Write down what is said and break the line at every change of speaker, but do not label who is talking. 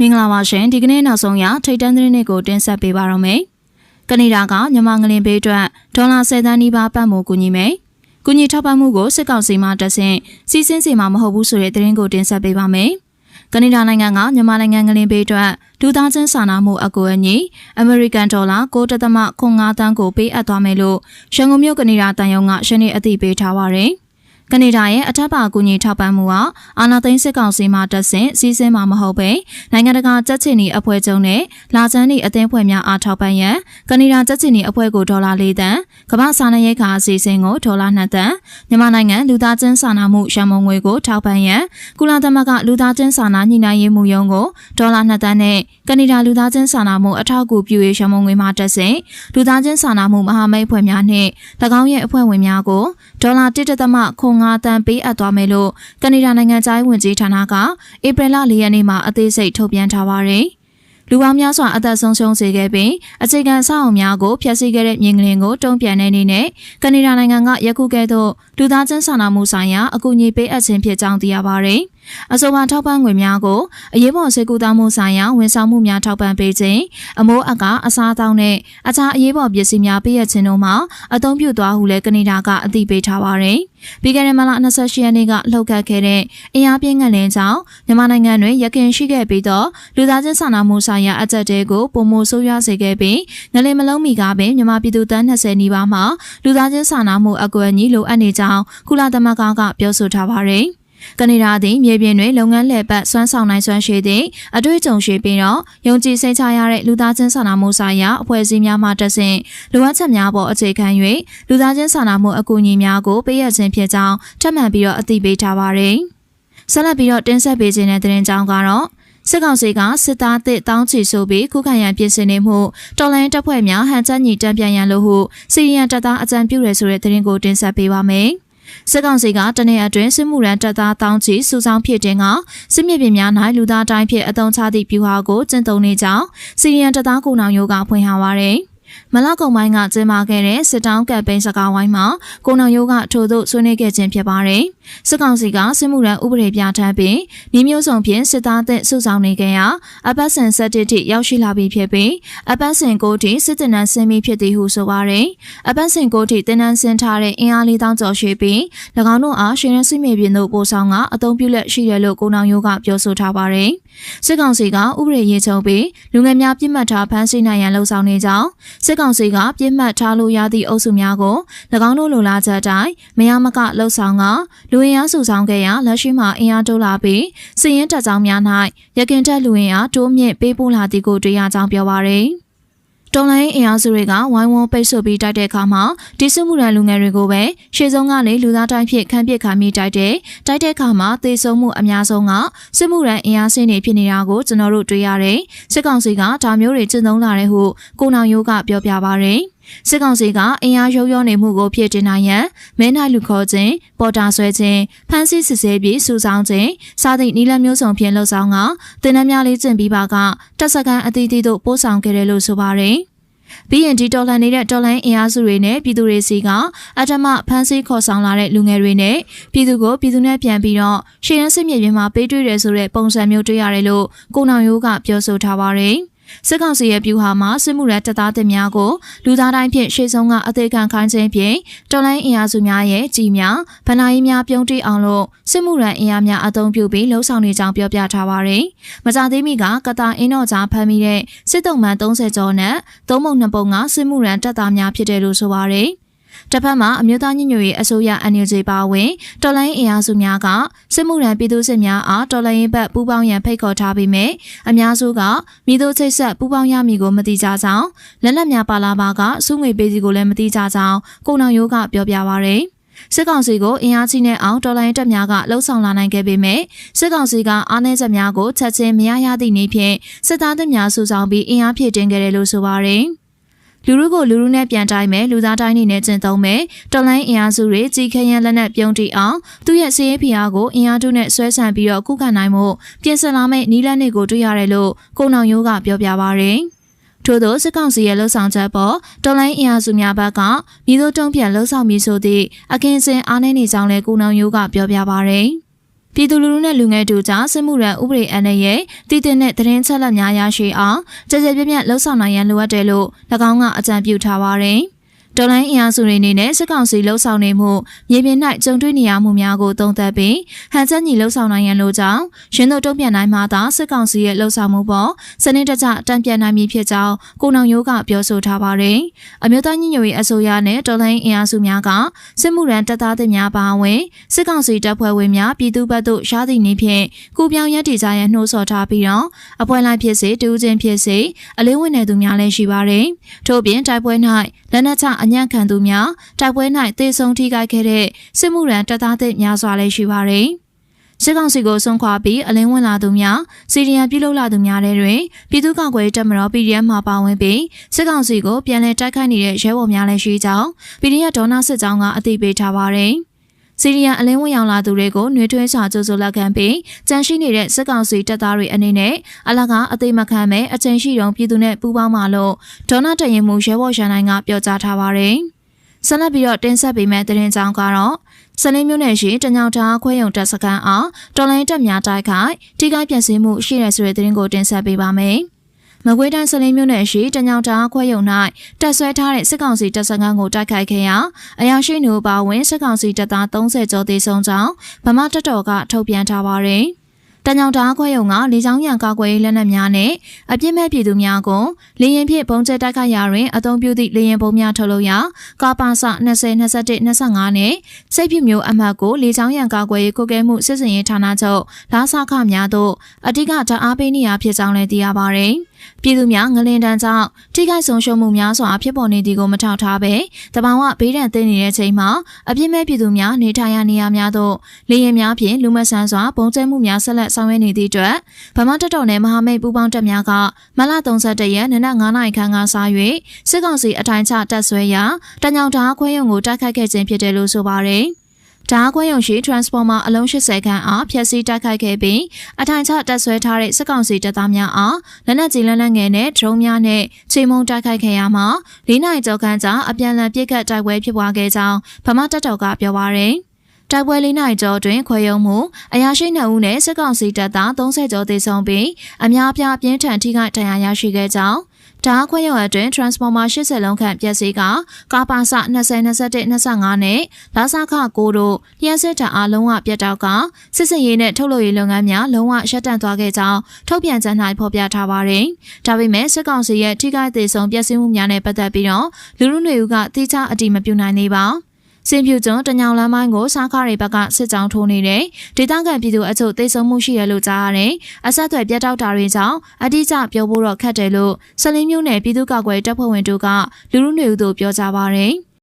မင်္ဂလာပါရှင်ဒီကနေ့နောက်ဆုံးရထိတ်တန်းသတင်းတွေကိုတင်ဆက်ပေးပါရမယ်။ကနေဒါကမြန်မာငလင်ဘေးအတွက်ဒေါ်လာ10သန်းနီးပါးပတ်မှုကူညီမယ်။ကူညီထောက်ပံ့မှုကိုစစ်ကောင်စီမှတက်ဆင့်စီစဉ်စီမှာမဟုတ်ဘူးဆိုတဲ့သတင်းကိုတင်ဆက်ပေးပါမယ်။ကနေဒါနိုင်ငံကမြန်မာနိုင်ငံငလင်ဘေးအတွက်လူသားချင်းစာနာမှုအကူအညီအမေရိကန်ဒေါ်လာ9.5တန်းကိုပေးအပ်သွားမယ်လို့ရန်ကုန်မြို့ကနေဒါတန်ယုံကရှင်းနေအသိပေးထားပါရယ်။ ကနေဒါရဲ့အထက်ပါအကူအညီထောက်ပံ့မှုဟာအာနာသိန်းစစ်ကောင်စီမှတက်ဆင့်စီးစင်းမှာမဟုတ်ပဲနိုင်ငံတကာကြက်ချင်နီအဖွဲ့ချုပ်နဲ့လာချမ်းနီအသင်းဖွဲ့များအားထောက်ပံ့ရန်ကနေဒါကြက်ချင်နီအဖွဲ့ကိုဒေါ်လာ၄တန်ကမ္ဘာစာနယ်ရိတ်ခါအစီအစဉ်ကိုဒေါ်လာ2တန်မြန်မာနိုင်ငံလူသားချင်းစာနာမှုရန်မုံငွေကိုထောက်ပံ့ရန်ကုလသမဂ္ဂလူသားချင်းစာနာညှိနှိုင်းရေးမှုရုံးကိုဒေါ်လာ2တန်နဲ့ကနေဒါလူသားချင်းစာနာမှုအထောက်အကူပြုရေးရန်မုံငွေမှတက်ဆင့်လူသားချင်းစာနာမှုမဟာမိတ်အဖွဲ့များနှင့်၎င်းရဲ့အဖွဲ့ဝင်များကိုဒေါ်လာ1.5 5တန်းပေးအပ်သွားမယ်လို့ကနေဒါနိုင်ငံသားဝင်ကြီးဌာနကဧပြီလ၄ရက်နေ့မှာအသေးစိတ်ထုတ်ပြန်ထားပါတယ်။လူပေါင်းများစွာအသက်ဆုံးရှုံးစေခဲ့ပြီးအခြေခံအဆောက်အုံများကိုဖျက်ဆီးခဲ့တဲ့မြင်းကလင်ကိုတုံ့ပြန်တဲ့အနေနဲ့ကနေဒါနိုင်ငံကယခုကဲ့သို့လူသားချင်းစာနာမှုဆိုင်ရာအကူအညီပေးအပ်ခြင်းဖြစ်ကြောင်းသိရပါတယ်။ အဆိုပါထောက်ပံ့ငွေများကိုအရေးပေါ်ဆေးကုသမှုဆိုင်ရာဝန်ဆောင်မှုများထောက်ပံ့ပေးခြင်းအမိုးအကာအစားအသောက်နဲ့အခြားအရေးပေါ်ပစ္စည်းများပေးရခြင်းတို့မှာအသုံးပြုသွားဟုလည်းကနေဒါကအသိပေးထားပါတယ်။ပြီးခဲ့တဲ့မလ28ရက်နေ့ကလှုပ်ခတ်ခဲ့တဲ့အင်အားပြင်းငလင်ကြောင့်မြန်မာနိုင်ငံတွင်ရခင်ရှိခဲ့ပြီးတော့လူသားချင်းစာနာမှုဆိုင်ရာအကြက်တဲကိုပုံမိုဆိုးရွားစေခဲ့ပြီးငလင်မလုံးမီကပင်မြန်မာပြည်သူတန်း20နီးပါးမှာလူသားချင်းစာနာမှုအကွက်ကြီးလိုအပ်နေကြောင်းကုလသမဂ္ဂကပြောဆိုထားပါတယ်။ ကနေဒါသည်မြေပြင်တွင်လုပ်ငန်းလှည့်ပတ်စွမ်းဆောင်နိုင်စွမ်းရှိသည့်အတွေ့အကြုံရှိပြီးတော့ယုံကြည်စိတ်ချရတဲ့လူသားချင်းစာနာမှုဆိုင်ရာအဖွဲ့အစည်းများမှတက်ဆင့်လိုအပ်ချက်များပေါ်အခြေခံ၍လူသားချင်းစာနာမှုအကူအညီများကိုပေးရခြင်းဖြစ်ကြောင်းထပ်မံပြီးတော့အသိပေးထားပါတယ်။ဆက်လက်ပြီးတော့တင်ဆက်ပေးခြင်းတဲ့တင်ကြောင်းကတော့စစ်ကောင်စီကစစ်သားသစ်တောင်းချီဆိုပြီးခုခံရန်ပြင်ဆင်နေမှုတော်လိုင်းတပ်ဖွဲ့များဟန်ချက်ညီတံပြန်ရန်လို့ဟုစီရီယန်တပ်သားအကြံပြုရဆိုတဲ့သတင်းကိုတင်ဆက်ပေးပါမယ်။ စစ်ကောင်စီကတနေ့အတွင်းစစ်မှုရန်တပ်သားတောင်းချီစုဆောင်ဖြစ်တဲ့ကစစ်မြေပြင်များ၌လူသားတိုင်းဖြစ်အသုံးချသည့်ဗျူဟာကိုကျင့်သုံးနေကြောင်းစီရီယန်တပ်သားကိုနောင်ရိုးကဖွင့်ဟပါရယ်။ မလကုံပိုင်းကကျင်းပခဲ့တဲ့စစ်တောင်းကပ်ပိန်းစကားဝိုင်းမှာကိုနောင်ရိုးကထို့သို့ဆွေးနွေးခဲ့ခြင်းဖြစ်ပါတယ်။စစ်ကောင်စီကစစ်မှုရန်ဥပဒေပြဋ္ဌာန်းပြီးညီမျိုးစုံဖြင့်စစ်သားသက်စုဆောင်နေကြရာအပတ်စဉ်ဆက်တစ်ထိရောက်ရှိလာပြီဖြစ်ပြီးအပတ်စဉ်ကိုထိစစ်တပ်နန်းဆင်းပြီးဖြစ်သည်ဟုဆိုပါတယ်။အပတ်စဉ်ကိုထိတင်းနန်းဆင်းထားတဲ့အင်အားလေးတောင်းကျော်ရှိပြီး၎င်းတို့အားရှင်ရစစ်မြေပြင်သို့ပို့ဆောင်ကအသုံးပြုလက်ရှိတယ်လို့ကိုနောင်ရိုးကပြောဆိုထားပါတယ်။စစ်ကောင်စီကဥပဒေရေးချုပ်ပြီးလူငယ်များပြစ်မှတ်ထားဖမ်းဆီးနိုင်ရန်လှုံ့ဆော်နေကြောင်းစစ်ကောင်စီကပြစ်မှတ်ထားလို့ရသည့်အုပ်စုများကို၎င်းတို့လိုလားချက်အတိုင်းမရမကလှုပ်ဆောင်ကလူဝင်အားစုဆောင်ခဲ့ရာလက်ရှိမှာအင်အားတိုးလာပြီးစီရင်တပ်ကြောင်းများ၌ရခင်တက်လူဝင်အားတိုးမြင့်ပေးပို့လာသည်ကိုတွေ့ရကြောင်းပြောပါရယ် တော်လိုင်းအင်အားစုတွေကဝိုင်းဝန်းပိတ်ဆို့ပြီးတိုက်တဲ့အခါမှာတိစုမှုရန်လူငယ်တွေကိုပဲရှေ့ဆုံးကနေလူသားတိုင်းဖြစ်ခံပစ်ခါမိတိုက်တဲ့တိုက်တဲ့အခါမှာသေဆုံးမှုအများဆုံးကစစ်မှုရန်အင်အားစင်းတွေဖြစ်နေတာကိုကျွန်တော်တို့တွေ့ရတယ်။စစ်ကောင်စီကဒါမျိုးတွေကျင့်သုံးလာတဲ့ဟုကိုနောင်ရိုးကပြောပြပါရယ်။ စစ်ကောင်စီကအင်အားရုပ်ရောနေမှုကိုဖြစ်တင်နိုင်ရန်မဲနိုင်လူခေါ်ခြင်းပေါ်တာဆွဲခြင်းဖမ်းဆီးစစ်ဆေးပြီးစုဆောင်းခြင်းစားသည့်နီလမျိုးစုံဖြင့်လှုပ်ဆောင်ကတင်နှများလေးကျင့်ပြီးပါကတက်စကန်အသီးသီးတို့ပို့ဆောင်ခဲ့တယ်လို့ဆိုပါတယ်။ပြီးရင်ဒီတော်လှန်နေတဲ့တော်လှန်အင်အားစုတွေနဲ့ပြည်သူတွေစီကအထမဖမ်းဆီးခေါ်ဆောင်လာတဲ့လူငယ်တွေနဲ့ပြည်သူကိုပြည်သူနဲ့ပြန်ပြီးတော့ရှေ့ရန်စစ်မြေပြင်မှာပေးတွေ့တယ်ဆိုတဲ့ပုံစံမျိုးတွေ့ရတယ်လို့ကိုနောင်ရိုးကပြောဆိုထားပါတယ်။ စစ်ကောင်စီရဲ့ပြူဟာမှာစစ်မှုရတပ်သားတင်များကိုလူသားတိုင်းဖြင့်ရှေ့ဆုံးကအသေးခံခိုင်းခြင်းဖြင့်တော်လိုင်းအင်အားစုများရဲ့ကြီးများဗဏ္ဍာရေးများပြုံးတိအောင်လို့စစ်မှုရန်အင်အားများအုံပြုပြီးလှုံ့ဆော်နေကြောင်းပြောပြထားပါရယ်။မကြသေးမီကကတာအင်းတော်ကြားဖမ်းမိတဲ့စစ်တုံးမှန်30ကျော်နဲ့သုံးပုံနှစ်ပုံကစစ်မှုရန်တပ်သားများဖြစ်တယ်လို့ဆိုပါရယ်။ တစ်ဖက်မှာအမျိုးသားညညရေးအစိုးရ NUG ပါဝင်တော်လိုင်းအင်အားစုများကစစ်မှုရန်ပြည်သူစစ်များအားတော်လိုင်းဘက်ပူးပေါင်းရန်ဖိတ်ခေါ်ထားပေမဲ့အများစုကမိတို့ချိတ်ဆက်ပူးပေါင်းရမည်ကိုမသိကြကြောင်းလက်လက်များပါလာပါကစုငွေပေးစီကိုလည်းမသိကြကြောင်းကိုနောင်ရိုးကပြောပြပါရယ်စစ်ကောင်စီကိုအင်အားကြီးနဲ့အောင်တော်လိုင်းတပ်များကလှုံ့ဆော်လာနိုင်ခဲ့ပေမဲ့စစ်ကောင်စီကအားနည်းချက်များကိုချက်ချင်းမရရသည့်နေ့ဖြင့်စစ်သားတပ်များစုဆောင်ပြီးအင်အားဖြည့်တင်းခဲ့တယ်လို့ဆိုပါရယ်။ လူလူကိုလူလူနဲ့ပြန်တိုင်းမယ်လူသားတိုင်းနေနဲ့ကျင့်သုံးမယ်တော်လိုင်းအင်အားစုတွေကြီးခရန်လက်နက်ပြုံးတီအောင်သူ့ရဲ့စည်ရေးဖီအားကိုအင်အားတုနဲ့ဆွဲဆန့်ပြီးတော့ကုခံနိုင်မှုပြင်ဆင်လာမယ့်နီးလက်တွေကိုတွေ့ရတယ်လို့ကိုနောင်ရိုးကပြောပြပါရယ်ထို့သောစစ်ကောင်စီရဲ့လှုပ်ဆောင်ချက်ပေါ်တော်လိုင်းအင်အားစုများဘက်ကမြေသို့တုံ့ပြန်လှုပ်ဆောင်ပြီးဆိုသည့်အခင်းစင်အားနည်းနေကြောင်းလဲကိုနောင်ရိုးကပြောပြပါရယ် ပြည်သူလူထုနဲ့လူငယ်တို့ကြားစစ်မှုရန်ဥပဒေအန္တရာယ်တည်တဲ့သတင်းချက်လက်များရရှိအောင်ကြကြပြပြလှုပ်ဆောင်နိုင်ရန်လိုအပ်တယ်လို့၎င်းကအကြံပြုထားပါတယ်။ တော်လိုင်းအင်အားစုတွေအနေနဲ့စစ်ကောင်စီလှုပ်ဆောင်နေမှုမြေပြင်၌ကြုံတွေ့နေရမှုများကိုသုံးသပ်ပြီးဟန်ချက်ညီလှုပ်ဆောင်နိုင်ရန်လိုကြောင်းရင်းတို့တုံ့ပြန်နိုင်မှသာစစ်ကောင်စီရဲ့လှုပ်ဆောင်မှုပေါ်စနစ်တကျတံပြန်နိုင်မည်ဖြစ်ကြောင်းကိုနောင်ရိုးကပြောဆိုထားပါတယ်။အမျိုးသားညီညွတ်ရေးအစိုးရနဲ့တော်လိုင်းအင်အားစုများကစစ်မှုရန်တပ်သားတွေများပါဝင်စစ်ကောင်စီတပ်ဖွဲ့ဝင်များပြည်သူ့ဘက်သို့ရှားသည့်နည်းဖြင့်ကုပြောင်းရည်တည်ကြရန်နှိုးဆော်ထားပြီးတော့အဖွဲ့လိုက်ဖြစ်စေတူးချင်းဖြစ်စေအလင်းဝင်နေသူများလည်းရှိပါတယ်။ထို့ပြင်တိုက်ပွဲ၌လက်နက်ချအညံ့ခံသူများတိုက်ပွဲ၌တေဆုံထိခိုက်ခဲ့တဲ့စစ်မှုရန်တပ်သားသစ်များစွာလည်းရှိပါတယ်။စစ်ကောင်စီကိုဆုံးခွာပြီးအလင်းဝင်လာသူများစီရီယံပြုလုပ်လာသူများတွေတွင်ပြည်သူ့ကာကွယ်တပ်မတော် PDF မှပါဝင်ပြီးစစ်ကောင်စီကိုပြန်လည်တိုက်ခိုက်နေတဲ့ရဲဘော်များလည်းရှိကြောင်း PDF ဒေါနာစစ်ကြောင်းကအသိပေးထားပါတယ်။ စီရီယံအလင်းဝင်ရောက်လာသူတွေကိုနှွေးထွေးချကြိုးစိုးလက်ခံပြီးကြန့်ရှိနေတဲ့စစ်ကောင်စီတပ်သားတွေအနေနဲ့အလကားအသိမခံမဲ့အချိန်ရှိတုံပြည်သူနဲ့ပူးပေါင်းမှလို့ဒေါနာတရင်မှုရဲဘော်ရန်နိုင်ကပြောကြားထားပါတယ်။ဆက်လက်ပြီးတော့တင်ဆက်ပေးမယ့်သတင်းကြောင်းကတော့စလင်းမျိုးနယ်ရှိတညောင်တာခွဲယုံတပ်စခန်းအားတော်လိုင်းတပ်များတိုက်ခိုက်ထိခိုက်ပျက်စီးမှုရှိတဲ့ဆိုတဲ့သတင်းကိုတင်ဆက်ပေးပါမယ်။ မကွေးတိုင်းစလင်းမြို့နယ်ရှိတညောင်တာခွဲယုံ၌တပ်ဆွဲထားတဲ့စစ်ကောင်စီတပ်စခန်းကိုတိုက်ခိုက်ခဲ့ရာအရာရှိနှုတ်ပါဝင်စစ်ကောင်စီတပ်သား30ကျော်သေဆုံးကြောင်းဗမာတပ်တော်ကထုတ်ပြန်ထားပါတယ်။တညောင်တာခွဲယုံကလေကြောင်းရန်ကာကွယ်ရေးလက်နက်များနဲ့အပြစ်မဲ့ပြည်သူများကိုလေရင်ဖြင့်ပုံကျဲတိုက်ခိုက်ရာတွင်အုံပြုသည့်လေရင်ပုံများထုတ်လုပ်ရာကာပါစ20 21 25နဲ့စိတ်ပြမျိုးအမှတ်ကိုလေကြောင်းရန်ကာကွယ်ရေးကုကဲမှုစစ်စင်ရေးဌာနချုပ်လာဆခများသို့အဓိကဓာတ်အားပေးနေရဖြစ်ကြောင်းလည်းသိရပါဗျ။ပြည်သူများငလင်တန်းကြောင့်ထိခိုက်ဆုံးရှုံးမှုများစွာဖြစ်ပေါ်နေသည်ကိုမထောက်ထားပဲတဘာဝဘေးဒဏ်သင့်နေတဲ့ချိန်မှာအပြစ်မဲ့ပြည်သူများနေထိုင်ရာနေရာများသို့လေရင်များဖြင့်လူမဆန်းစွာပုံကျဲမှုများဆက်လက်ဆောင်ရွက်နေသည့်အတွက်ဗမာတပ်တော်နယ်မဟာမိတ်ပူးပေါင်းတပ်များကမလ31ရက်နေ့နက်9နာရီခန့်ကစ၍စစ်ကောင်စီအထိုင်ချတပ်ဆွဲရာတညောင်တားခွဲရုံကိုတိုက်ခိုက်ခဲ့ခြင်းဖြစ်တယ်လို့ဆိုပါတယ်။ ဓာတ်ခွဲရုံရှိ transformer အလုံး 80ခန်းအားဖျက်ဆီးတိုက်ခိုက်ခဲ့ပြီးအထိုင်ချတပ်ဆွဲထားတဲ့စစ်ကောင်စီတပ်သားများအားလက်နက်ကြီးလက်နက်ငယ်နဲ့ဒရုန်းများနဲ့ချိန်မုံတိုက်ခိုက်ခဲ့ရမှာ၄နိုင်ကျော်ခန်းကြာအပြန်အလှန်ပစ်ခတ်တိုက်ပွဲဖြစ်ပွားခဲ့ကြောင်းဗမာတပ်တော်ကပြောပါရယ်တိုက်ပွဲလေးနိုင်ကျော်တွင်ခွဲရုံမှုအရာရှိနှစ်ဦးနဲ့စစ်ကောင်စီတပ်သား30ကျော်သေဆုံးပြီးအများအပြားပြင်းထန်ထိခိုက်ဒဏ်ရာရရှိခဲ့ကြောင်း ဓာတ်ခွဲရုံအတွင်း transformer 80လုံးခန့်ပျက်စီးကကာပါစ20 21 25နဲ့လာစခ9တို့လျှက်စစ်တပ်အားလုံးဝပြတ်တောက်ကစစ်စင်ရေးနဲ့ထုတ်လုပ်ရေးလုပ်ငန်းများလုံးဝရှက်တန့်သွားခဲ့ကြောင်းထုတ်ပြန်ကြေညာဖော်ပြထားပါတယ်။ဒါပေမဲ့စစ်ကောင်စီရဲ့ထိခိုက်သေးဆုံးပျက်စီးမှုများနဲ့ပတ်သက်ပြီးတော့လူလူတွေကတိကျအတိမပြုနိုင်သေးပါဘူး။ စင်ဖြူကျွန်းတညောင်လမ်းပိုင်းကိုစားကားတွေဘက်ကစစ်ကြောင်းထိုးနေတယ်။ဒေသခံပြည်သူအချို့သိဆုံးမှုရှိတယ်လို့ကြားရတယ်။အဆက်အသွယ်ပြတ်တောက်တာတွေကြောင့်အတိအကျပြောဖို့တော့ခက်တယ်လို့ဆလင်းမျိုးနယ်ပြည်သူ့ကာကွယ်တပ်ဖွဲ့ဝင်တို့ကလူလူနေဦးတို့ပြောကြပါရယ်။